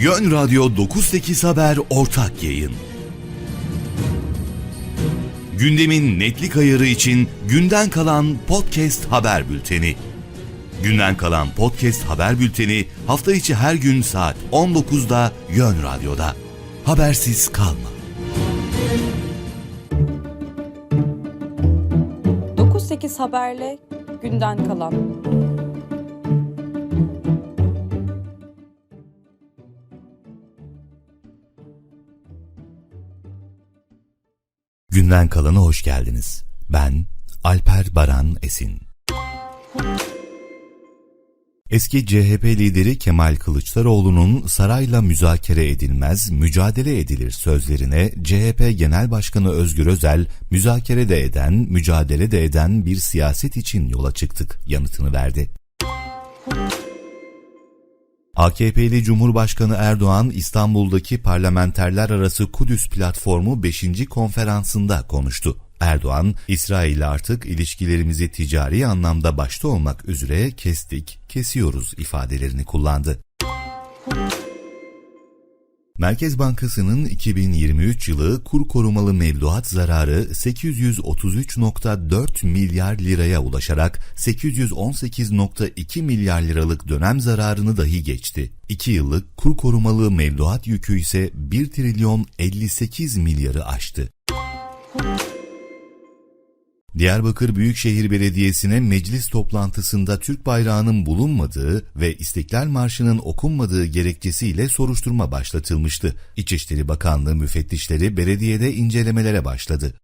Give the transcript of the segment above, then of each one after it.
Yön Radyo 98 Haber ortak yayın. Gündemin netlik ayarı için günden kalan podcast haber bülteni. Günden kalan podcast haber bülteni hafta içi her gün saat 19'da Yön Radyo'da. Habersiz kalma. 98 haberle günden kalan. Günden kalana hoş geldiniz. Ben Alper Baran Esin. Eski CHP lideri Kemal Kılıçdaroğlu'nun sarayla müzakere edilmez, mücadele edilir sözlerine CHP Genel Başkanı Özgür Özel, müzakere de eden, mücadele de eden bir siyaset için yola çıktık yanıtını verdi. AKP'li Cumhurbaşkanı Erdoğan İstanbul'daki parlamenterler arası Kudüs platformu 5. konferansında konuştu. Erdoğan, İsrail'le artık ilişkilerimizi ticari anlamda başta olmak üzere kestik, kesiyoruz ifadelerini kullandı. Merkez Bankası'nın 2023 yılı kur korumalı mevduat zararı 833.4 milyar liraya ulaşarak 818.2 milyar liralık dönem zararını dahi geçti. 2 yıllık kur korumalı mevduat yükü ise 1 trilyon 58 milyarı aştı. Diyarbakır Büyükşehir Belediyesi'ne meclis toplantısında Türk bayrağının bulunmadığı ve İstiklal Marşı'nın okunmadığı gerekçesiyle soruşturma başlatılmıştı. İçişleri Bakanlığı müfettişleri belediyede incelemelere başladı.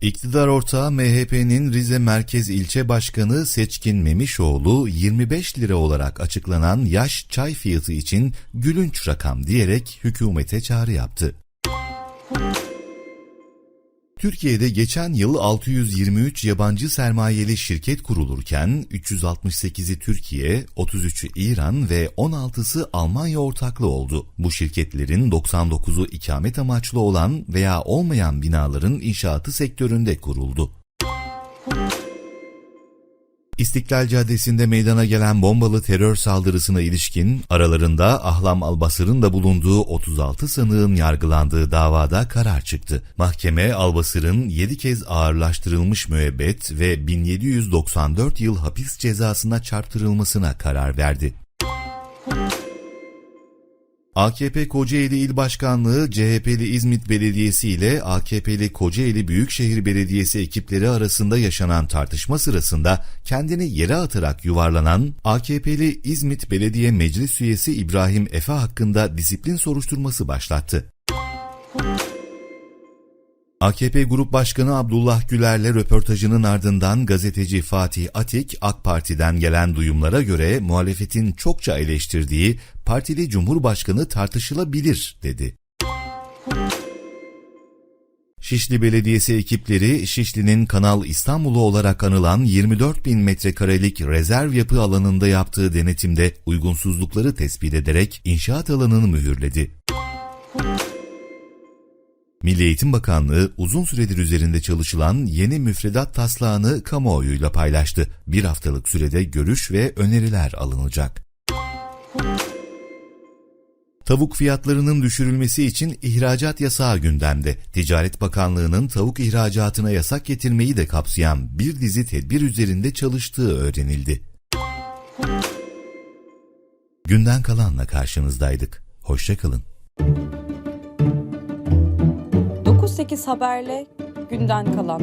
İktidar ortağı MHP'nin Rize Merkez İlçe Başkanı Seçkin Memişoğlu 25 lira olarak açıklanan yaş çay fiyatı için gülünç rakam diyerek hükümete çağrı yaptı. Türkiye'de geçen yıl 623 yabancı sermayeli şirket kurulurken 368'i Türkiye, 33'ü İran ve 16'sı Almanya ortaklı oldu. Bu şirketlerin 99'u ikamet amaçlı olan veya olmayan binaların inşaatı sektöründe kuruldu. İstiklal Caddesi'nde meydana gelen bombalı terör saldırısına ilişkin aralarında Ahlam Albasır'ın da bulunduğu 36 sanığın yargılandığı davada karar çıktı. Mahkeme Albasır'ın 7 kez ağırlaştırılmış müebbet ve 1794 yıl hapis cezasına çarptırılmasına karar verdi. AKP Kocaeli İl Başkanlığı CHP'li İzmit Belediyesi ile AKP'li Kocaeli Büyükşehir Belediyesi ekipleri arasında yaşanan tartışma sırasında kendini yere atarak yuvarlanan AKP'li İzmit Belediye Meclis Üyesi İbrahim Efe hakkında disiplin soruşturması başlattı. AKP Grup Başkanı Abdullah Güler'le röportajının ardından gazeteci Fatih Atik, AK Parti'den gelen duyumlara göre muhalefetin çokça eleştirdiği partili Cumhurbaşkanı tartışılabilir dedi. Şişli Belediyesi ekipleri Şişli'nin Kanal İstanbul'u olarak anılan 24 bin metrekarelik rezerv yapı alanında yaptığı denetimde uygunsuzlukları tespit ederek inşaat alanını mühürledi. Milli Eğitim Bakanlığı uzun süredir üzerinde çalışılan yeni müfredat taslağını kamuoyuyla paylaştı. Bir haftalık sürede görüş ve öneriler alınacak. Tavuk fiyatlarının düşürülmesi için ihracat yasağı gündemde. Ticaret Bakanlığı'nın tavuk ihracatına yasak getirmeyi de kapsayan bir dizi tedbir üzerinde çalıştığı öğrenildi. Günden kalanla karşınızdaydık. Hoşçakalın. 98 haberle günden kalan.